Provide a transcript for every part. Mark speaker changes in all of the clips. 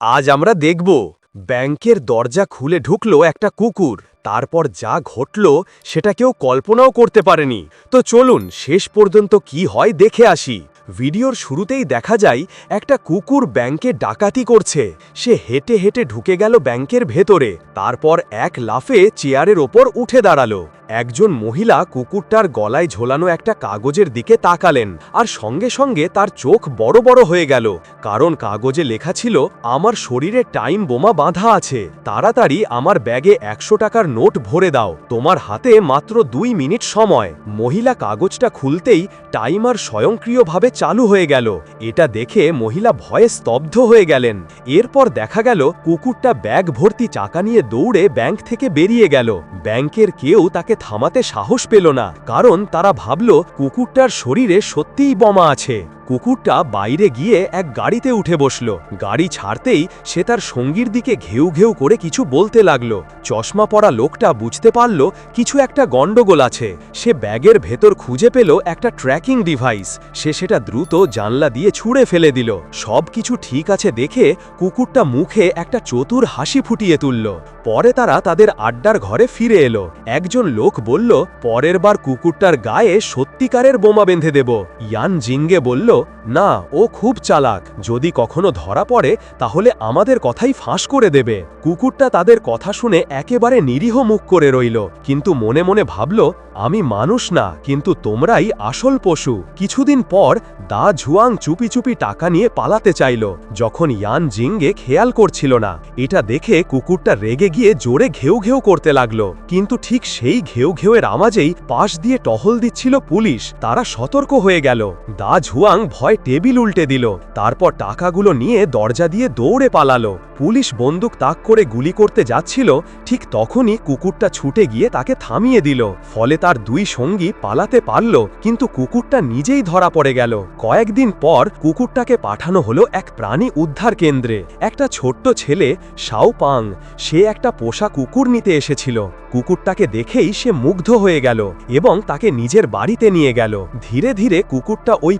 Speaker 1: আজ আমরা দেখব, ব্যাংকের দরজা খুলে ঢুকলো একটা কুকুর। তারপর যা ঘটল, সেটা কেউ কল্পনাও করতে পারেনি। তো চলুন, শেষ পর্যন্ত কি হয় দেখে আসি। ভিডিওর শুরুতেই দেখা যায়, একটা কুকুর ব্যাংকে ডাকাতি করছে। সে হেঁটে হেঁটে ঢুকে গেল ব্যাংকের ভেতরে। তারপর এক লাফে চেয়ারের ওপর উঠে দাঁড়াল। একজন মহিলা কুকুরটার গলায় ঝোলানো একটা কাগজের দিকে তাকালেন আর সঙ্গে সঙ্গে তার চোখ বড় বড় হয়ে গেল। কারণ কাগজে লেখা ছিল, আমার শরীরে টাইম বোমা বাঁধা আছে। তাড়াতাড়ি আমার ব্যাগে একশো টাকার নোট ভরে দাও। তোমার হাতে মাত্র দুই মিনিট সময়। মহিলা কাগজটা খুলতেই টাইমার স্বয়ংক্রিয়ভাবে চালু হয়ে গেল। এটা দেখে মহিলা ভয়ে স্তব্ধ হয়ে গেলেন। এরপর দেখা গেল, কুকুরটা ব্যাগ ভর্তি চাকা নিয়ে দৌড়ে ব্যাংক থেকে বেরিয়ে গেল। ব্যাংকের কেউ তাকে থামাতে সাহস পেল না কারণ তারা ভাবল কুকুরটার শরীরে সত্যিই বোমা আছে। কুকুরটা বাইরে গিয়ে এক গাড়িতে উঠে বসল। গাড়ি ছাড়তেই সে তার সঙ্গীর দিকে ঘেউ ঘেউ করে কিছু বলতে লাগল। চশমা পরা লোকটা বুঝতে পারল কিছু একটা গণ্ডগোল আছে। সে ব্যাগের ভেতর খুঁজে পেল একটা ট্র্যাকিং ডিভাইস। সে সেটা দ্রুত জানলা দিয়ে ছুঁড়ে ফেলে দিল। সব কিছু ঠিক আছে দেখে কুকুরটা মুখে একটা চতুর হাসি ফুটিয়ে তুলল। পরে তারা তাদের আড্ডার ঘরে ফিরে এলো। একজন লোক বলল, পরের বার কুকুরটার গায়ে সত্যিকারের বোমা বেঁধে দেব। ইয়ান জিঙ্গে বলল না, ও খুব চালাক। যদি কখনো ধরা পড়ে, তাহলে আমাদের কথাই ফাঁস করে দেবে। কুকুরটা তাদের কথা শুনে একেবারে নিরীহ মুখ করে রইল। কিন্তু মনে মনে ভাবল, আমি মানুষ না, কিন্তু তোমরাই আসল পশু। কিছুদিন পর দা ঝুয়াং চুপি চুপি টাকা নিয়ে পালাতে চাইল, যখন ইয়ান জিঙ্গে খেয়াল করছিল না। এটা দেখে কুকুরটা রেগে গিয়ে জোরে ঘেউ ঘেউ করতে লাগল। কিন্তু ঠিক সেই ঘেউ ঘেউয়ের আওয়াজেই পাশ দিয়ে টহল দিচ্ছিল পুলিশ। তারা সতর্ক হয়ে গেল। দা ঝুয়াং ভয় টেবিল উল্টে দিল। তারপর টাকাগুলো নিয়ে দরজা দিয়ে দৌড়ে পালালো। পুলিশ বন্দুক তাক করে গুলি করতে যাচ্ছিল, ঠিক তখনই কুকুরটা ছুটে গিয়ে তাকে থামিয়ে দিল। ফলে তার দুই সঙ্গী পালাতে পারল, কিন্তু কুকুরটা নিজেই ধরা পড়ে গেল। কয়েকদিন পর কুকুরটাকে পাঠানো হলো এক প্রাণী উদ্ধার কেন্দ্রে। একটা ছোট্ট ছেলে শাও পাং সে একটা পোষা কুকুর নিতে এসেছিল। কুকুরটাকে দেখেই সে মুগ্ধ হয়ে গেল এবং তাকে নিজের বাড়িতে নিয়ে গেল। ধীরে ধীরে কুকুরটা ওই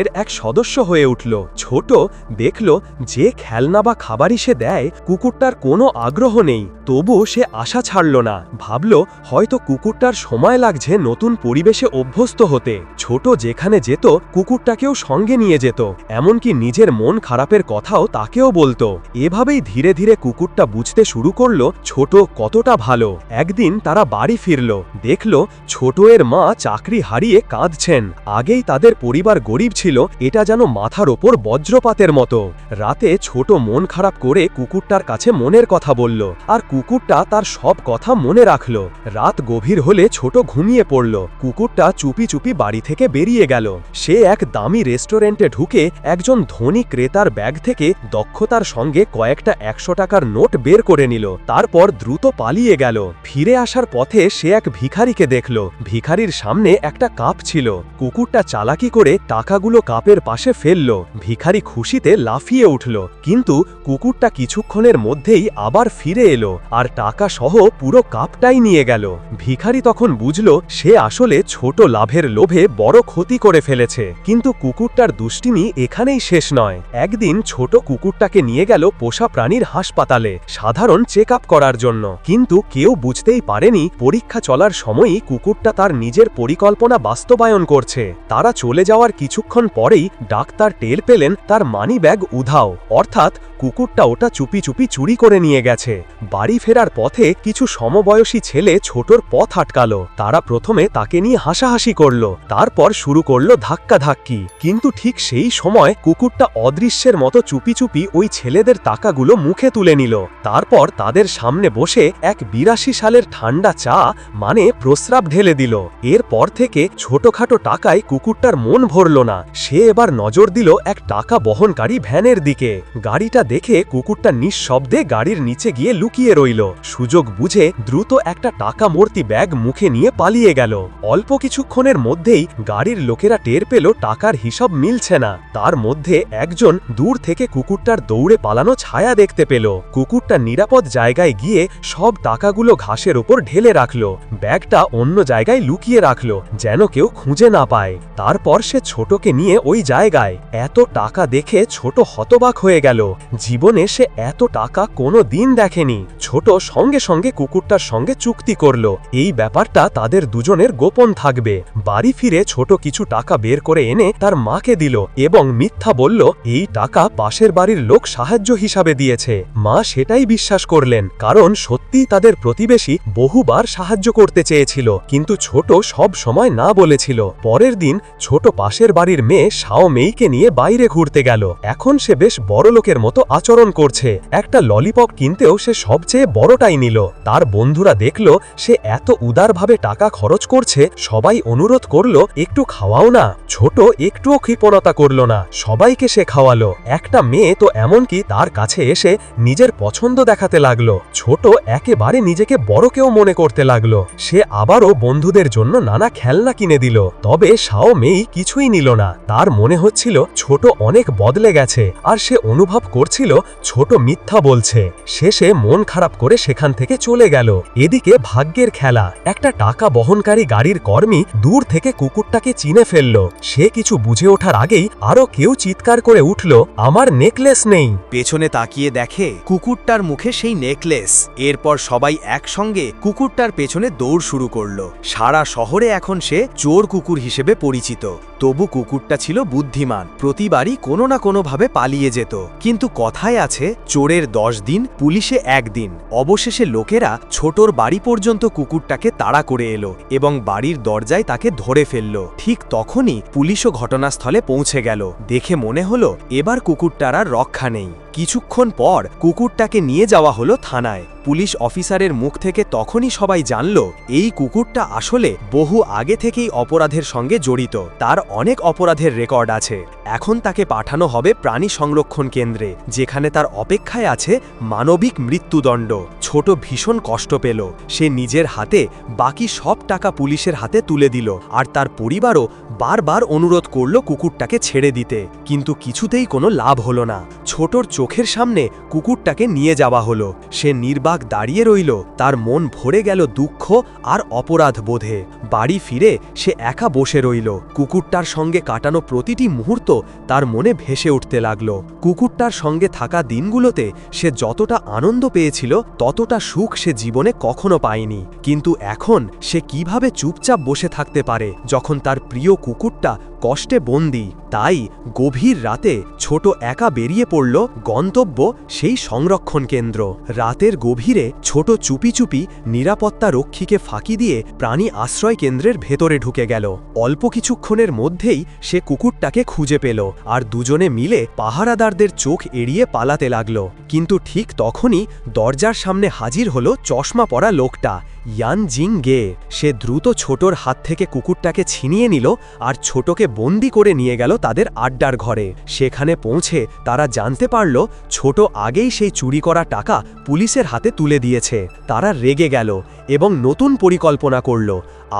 Speaker 1: পরিবারের এক সদস্য হয়ে উঠল। ছোট দেখল যে খেলনা বা খাবারই সে দেয়, কুকুরটার কোনো আগ্রহ নেই। তবু সে আশা ছাড়ল না। ভাবল, হয়তো কুকুরটার সময় লাগছে নতুন পরিবেশে অভ্যস্ত হতে। ছোট যেখানে যেত, কুকুরটাকেও সঙ্গে নিয়ে যেত। এমনকি নিজের মন খারাপের কথাও তাকেও বলতো। এভাবেই ধীরে ধীরে কুকুরটা বুঝতে শুরু করল, ছোট কতটা ভালো। একদিন তারা বাড়ি ফিরল। দেখল, ছোট এর মা চাকরি হারিয়ে কাঁদছেন। আগেই তাদের পরিবার গরিব ছিল। এটা যেন মাথার ওপর বজ্রপাতের মতো। রাতে ছোট মন খারাপ করে কুকুরটার কাছে মনের কথা বলল, আর কুকুরটা তার সব কথা মনে রাখল। রাত গভীর হলে ছোট ঘুমিয়ে পড়ল। কুকুরটা চুপি চুপি বাড়ি থেকে বেরিয়ে গেল। সে এক দামি রেস্টুরেন্টে ঢুকে একজন ধনী ক্রেতার ব্যাগ থেকে দক্ষতার সঙ্গে কয়েকটা একশো টাকার নোট বের করে নিল। তারপর দ্রুত পালিয়ে গেল। ফিরে আসার পথে সে এক ভিখারিকে দেখল। ভিখারির সামনে একটা কাপ ছিল। কুকুরটা চালাকি করে টাকাগুলো কাপের পাশে ফেলল, ভিখারি খুশিতে লাফিয়ে উঠল, কিন্তু কুকুরটা কিছুক্ষণের মধ্যেই আবার ফিরে এলো আর টাকা সহ পুরো কাপটাই নিয়ে গেল। ভিখারি তখন বুঝল, সে আসলে ছোট লাভের লোভে বড় ক্ষতি করে ফেলেছে, কিন্তু কুকুরটার দুষ্টিমি এখানেই শেষ নয়। একদিন ছোট কুকুরটাকে নিয়ে গেল পোষা প্রাণীর হাসপাতালে, সাধারণ চেক করার জন্য। কিন্তু কেউ বুঝতেই পারেনি, পরীক্ষা চলার সময়ই কুকুরটা তার নিজের পরিকল্পনা বাস্তবায়ন করছে। তারা চলে যাওয়ার কিছুক্ষণ পরেই ডাক্তার টের পেলেন তার মানি ব্যাগ উধাও অর্থাৎ কুকুরটা ওটা চুপি চুপি চুরি করে নিয়ে গেছে। বাড়ি ফেরার পথে কিছু সমবয়সী ছেলে ছোটর পথ আটকালো। তারা প্রথমে তাকে নিয়ে হাসাহাসি করল, তারপর শুরু করল ধাক্কাধাক্কি। কিন্তু ঠিক সেই সময় কুকুরটা অদৃশ্যের মতো চুপি চুপি ওই ছেলেদের টাকাগুলো মুখে তুলে নিল। তারপর তাদের সামনে বসে এক বিরাশি সালের ঠান্ডা চা মানে প্রস্রাব ঢেলে দিল। এরপর থেকে ছোটখাটো টাকায় কুকুরটার মন ভরল না। সে এবার নজর দিল এক টাকা বহনকারী ভ্যানের দিকে। গাড়িটা দেখে কুকুরটা নিঃশব্দে গাড়ির নিচে গিয়ে লুকিয়ে রইল। সুযোগ বুঝে দ্রুত একটা টাকা মূর্তি ব্যাগ মুখে নিয়ে পালিয়ে গেল। অল্প কিছুক্ষণের মধ্যেই গাড়ির লোকেরা টের পেল টাকার হিসাব মিলছে না। তার মধ্যে একজন দূর থেকে কুকুরটার দৌড়ে পালানো ছায়া দেখতে পেল। কুকুরটা নিরাপদ জায়গায় গিয়ে সব টাকাগুলো ঘাসের ওপর ঢেলে রাখল। ব্যাগটা অন্য জায়গায় লুকিয়ে রাখল, যেন কেউ খুঁজে না পায়। তারপর সে ছোটকে নিয়ে ওই জায়গায় এত টাকা দেখে ছোট হতবাক হয়ে গেল। জীবনে সে এত টাকা কোনো দিন দেখেনি। ছোট সঙ্গে সঙ্গে কুকুরটার সঙ্গে চুক্তি করল। এই ব্যাপারটা তাদের দুজনের গোপন থাকবে। বাড়ি ফিরে ছোট কিছু টাকা বের করে এনে তার মাকে দিল এবং মিথ্যা বলল, এই টাকা পাশের বাড়ির লোক সাহায্য হিসাবে দিয়েছে। মা সেটাই বিশ্বাস করলেন, কারণ সত্যিই তাদের প্রতিবেশী বহুবার সাহায্য করতে চেয়েছিল, কিন্তু ছোট সব সময় না বলেছিল। পরের দিন ছোট পাশের বাড়ির মেয়ে শাও মেইকে নিয়ে বাইরে ঘুরতে গেল। এখন সে বেশ বড় লোকের মতো আচরণ করছে। একটা ললিপপ কিনতেও সে সবচেয়ে বড়টাই নিল। তার বন্ধুরা দেখল, সে এত উদারভাবে টাকা খরচ করছে, সবাই অনুরোধ করল, একটু খাওয়াও না। ছোট একটুও কৃপণতা করল না। সবাইকে সে খাওয়ালো। একটা মেয়ে তো এমনকি তার কাছে এসে নিজের পছন্দ দেখাতে লাগল। ছোট একেবারে নিজেকে বড় কেউ মনে করতে লাগল। সে আবারও বন্ধুদের জন্য নানা খেলনা কিনে দিল। তবে শাও মেই কিছুই নিল না। তার মনে হচ্ছিল, ছোট অনেক বদলে গেছে। আর সে অনুভব করছিল ছোট মিথ্যা বলছে। শেষে মন খারাপ করে সেখান থেকে চলে গেল। এদিকে ভাগ্যের খেলা। একটা টাকা বহনকারী গাড়ির কর্মী দূর থেকে কুকুরটাকে চিনে ফেলল। সে কিছু বুঝে ওঠার আগেই আরও কেউ চিৎকার করে উঠল, আমার নেকলেস নেই।
Speaker 2: পেছনে তাকিয়ে দেখে কুকুরটার মুখে সেই নেকলেস। এরপর সবাই একসঙ্গে কুকুরটার পেছনে দৌড় শুরু করল। সারা শহরে এখন সে চোর কুকুর হিসেবে পরিচিত। তবু কুকুরটা ছিল বুদ্ধিমান, প্রতিবারই কোনো না কোনোভাবে পালিয়ে যেত। কিন্তু কথায় আছে, চোরের দশ দিন, পুলিশে একদিন অবশেষে লোকেরা ছোটর বাড়ি পর্যন্ত কুকুরটাকে তাড়া করে এলো এবং বাড়ির দরজায় তাকে ধরে ফেলল। ঠিক তখনই পুলিশও ঘটনাস্থলে পৌঁছে গেল। দেখে মনে হলো, এবার কুকুরটার আর রক্ষা নেই। কিছুক্ষণ পর কুকুরটাকে নিয়ে যাওয়া হলো থানায়। পুলিশ অফিসারের মুখ থেকে তখনই সবাই জানল, এই কুকুরটা আসলে বহু আগে থেকেই অপরাধের সঙ্গে জড়িত। তার অনেক অপরাধের রেকর্ড আছে। এখন তাকে পাঠানো হবে প্রাণী সংরক্ষণ কেন্দ্রে, যেখানে তার অপেক্ষায় আছে মানবিক মৃত্যুদণ্ড। ছোট ভীষণ কষ্ট পেল। সে নিজের হাতে বাকি সব টাকা পুলিশের হাতে তুলে দিল আর তার পরিবারও বারবার অনুরোধ করল কুকুরটাকে ছেড়ে দিতে। কিন্তু কিছুতেই কোনো লাভ হলো না। ছোটর চোখের সামনে কুকুরটাকে নিয়ে যাওয়া হলো। সে নির্বাক দাঁড়িয়ে রইল। তার মন ভরে গেল দুঃখ আর অপরাধ বোধে। বাড়ি ফিরে সে একা বসে রইল। কুকুরটার সঙ্গে কাটানো প্রতিটি মুহূর্ত তার মনে ভেসে উঠতে লাগল। কুকুরটার সঙ্গে থাকা দিনগুলোতে সে যতটা আনন্দ পেয়েছিল ততটা সুখ সে জীবনে কখনো পায়নি। কিন্তু এখন সে কীভাবে চুপচাপ বসে থাকতে পারে যখন তার প্রিয় কুকুরটা কষ্টে বন্দি, তাই গভীর রাতে ছোট একা বেরিয়ে পড়ল গন্তব্য সেই সংরক্ষণ কেন্দ্র। রাতের গভীরে ছোট চুপি চুপি নিরাপত্তা রক্ষীকে ফাঁকি দিয়ে প্রাণী আশ্রয় কেন্দ্রের ভেতরে ঢুকে গেল। অল্প কিছুক্ষণের মধ্যেই সে কুকুরটাকে খুঁজে পেল আর দুজনে মিলে পাহারাদারদের চোখ এড়িয়ে পালাতে লাগল। কিন্তু ঠিক তখনই দরজার সামনে হাজির হলো চশমা পরা লোকটা ইয়ান জিং গে। সে দ্রুত ছোটর হাত থেকে কুকুরটাকে ছিনিয়ে নিল আর ছোটকে বন্দি করে নিয়ে গেল তাদের আড্ডার ঘরে। সেখানে পৌঁছে তারা জানতে পারল, ছোট আগেই সেই চুরি করা টাকা পুলিশের হাতে তুলে দিয়েছে। তারা রেগে গেল এবং নতুন পরিকল্পনা করল,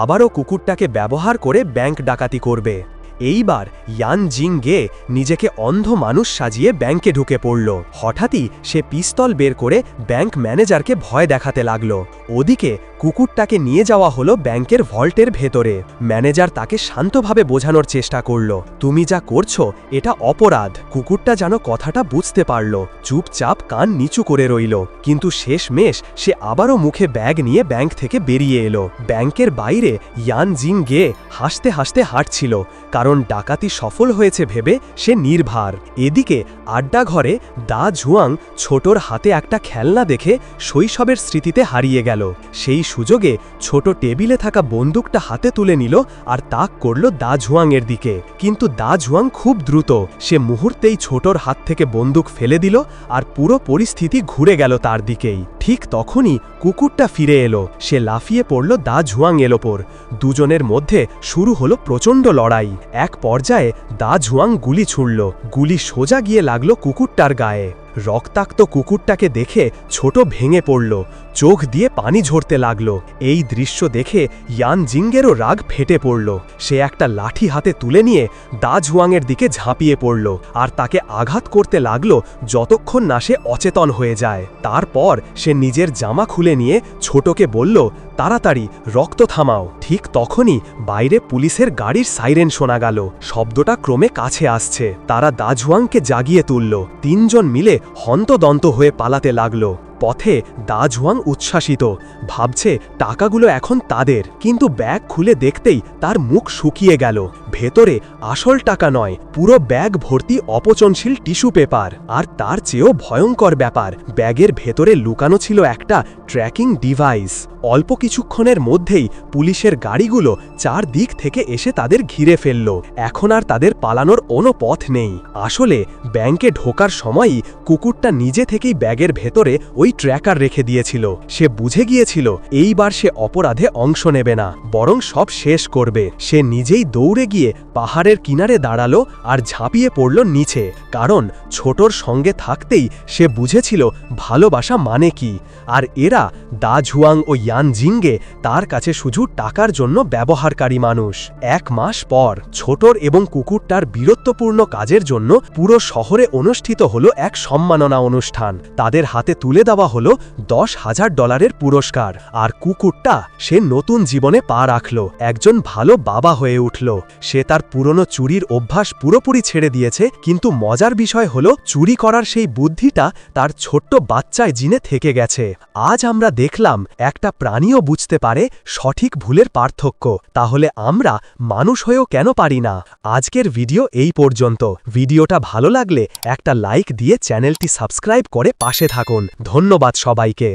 Speaker 2: আবারও কুকুরটাকে ব্যবহার করে ব্যাংক ডাকাতি করবে। এইবার ইয়ান জিং গে নিজেকে অন্ধ মানুষ সাজিয়ে ব্যাংকে ঢুকে পড়ল। হঠাৎই সে পিস্তল বের করে ব্যাংক ম্যানেজারকে ভয় দেখাতে লাগল। ওদিকে কুকুরটাকে নিয়ে যাওয়া হলো ব্যাংকের ভল্টের ভেতরে। ম্যানেজার তাকে শান্তভাবে বোঝানোর চেষ্টা করল। তুমি যা করছ, এটা অপরাধ। কুকুরটা যেন কথাটা বুঝতে পারল। চুপচাপ কান নিচু করে রইল। কিন্তু শেষ মেশ সে আবারও মুখে ব্যাগ নিয়ে ব্যাংক থেকে বেরিয়ে এলো। ব্যাংকের বাইরে ইয়ান জিং গে হাসতে হাসতে হাঁটছিল। কারণ ডাকাতি সফল হয়েছে ভেবে সে নির্ভার। এদিকে আড্ডা ঘরে দা ঝুয়াং ছোটর হাতে একটা খেলনা দেখে শৈশবের স্মৃতিতে হারিয়ে গেল। সেই সুযোগে ছোট টেবিলে থাকা বন্দুকটা হাতে তুলে নিল আর তাক করল দা ঝুয়াংয়ের দিকে। কিন্তু দা ঝুয়াং খুব দ্রুত, সে মুহূর্তেই ছোটর হাত থেকে বন্দুক ফেলে দিল আর পুরো পরিস্থিতি ঘুরে গেল তার দিকেই। ঠিক তখনই কুকুরটা ফিরে এলো। সে লাফিয়ে পড়ল দা ঝুয়াং এর ওপর দুজনের মধ্যে শুরু হলো প্রচণ্ড লড়াই। এক পর্যায়ে দা ঝুয়াং গুলি ছুড়ল। গুলি সোজা গিয়ে লাগল কুকুরটার গায়ে। রক্তাক্ত কুকুরটাকে দেখে ছোট ভেঙে পড়ল। চোখ দিয়ে পানি ঝরতে লাগল। এই দৃশ্য দেখে ইয়ান জিঙ্গেরও রাগ ফেটে পড়ল। সে একটা লাঠি হাতে তুলে নিয়ে দা ঝুয়াংয়ের দিকে ঝাঁপিয়ে পড়ল। আর তাকে আঘাত করতে লাগল যতক্ষণ না সে অচেতন হয়ে যায়। তারপর সে
Speaker 1: সে নিজের জামা খুলে নিয়ে ছোটকে বলল, তাড়াতাড়ি, রক্ত থামাও। ঠিক তখনই বাইরে পুলিশের গাড়ির সাইরেন শোনা গেল। শব্দটা ক্রমে কাছে আসছে। তারা দাজুয়াংকে জাগিয়ে তুলল। তিনজন মিলে হন্তদন্ত হয়ে পালাতে লাগল। পথে দাজুয়াং উচ্ছ্বাসিত। ভাবছে, টাকাগুলো এখন তাদের। কিন্তু ব্যাগ খুলে দেখতেই তার মুখ শুকিয়ে গেল। ভেতরে আসল টাকা নয়, পুরো ব্যাগ ভর্তি অপচনশীল টিস্যু পেপার। আর তার চেয়েও ভয়ঙ্কর ব্যাপার, ব্যাগের ভেতরে লুকানো ছিল একটা ট্র্যাকিং ডিভাইস। অল্প কিছুক্ষণের মধ্যেই পুলিশের গাড়িগুলো চার দিক থেকে এসে তাদের ঘিরে ফেলল। এখন আর তাদের পালানোর কোনো পথ নেই। আসলে ব্যাংকে ঢোকার সময়ই কুকুরটা নিজে থেকেই ব্যাগের ভেতরে ওই ট্র্যাকার রেখে দিয়েছিল। সে বুঝে গিয়েছিল, এইবার সে অপরাধে অংশ নেবে না, বরং সব শেষ করবে। সে নিজেই দৌড়ে গিয়ে পাহাড়ের কিনারে দাঁড়াল আর ঝাঁপিয়ে পড়ল নিচে, কারণ ছোটর সঙ্গে থাকতেই সে বুঝেছিল ভালোবাসা মানে কি, আর এরা দা ঝুয়াং ও ইয়ান জিঙ্গে তার কাছে শুধু টাকার জন্য ব্যবহারকারী মানুষ। এক মাস পর ছোটর এবং কুকুরটার বীরত্বপূর্ণ কাজের জন্য পুরো শহরে অনুষ্ঠিত হলো এক সম্মাননা অনুষ্ঠান। তাদের হাতে তুলে দেওয়া হলো দশ হাজার ডলারের পুরস্কার। আর কুকুরটা সে নতুন জীবনে পা রাখল। একজন ভালো বাবা হয়ে উঠল। সে তার পুরনো চুরির অভ্যাস পুরোপুরি ছেড়ে দিয়েছে, কিন্তু মজার বিষয় হলো চুরি করার সেই বুদ্ধিটা তার ছোট্ট বাচ্চায় জিনে থেকে গেছে। আজ আমরা দেখলাম একটা প্রাণীও বুঝতে পারে সঠিক ভুলের পার্থক্য। তাহলে আমরা মানুষ হয়েও কেন পারি না? আজকের ভিডিও এই পর্যন্ত। ভিডিওটা ভালো লাগলে একটা লাইক দিয়ে চ্যানেলটি সাবস্ক্রাইব করে পাশে থাকুন। ধন্যবাদ সবাইকে।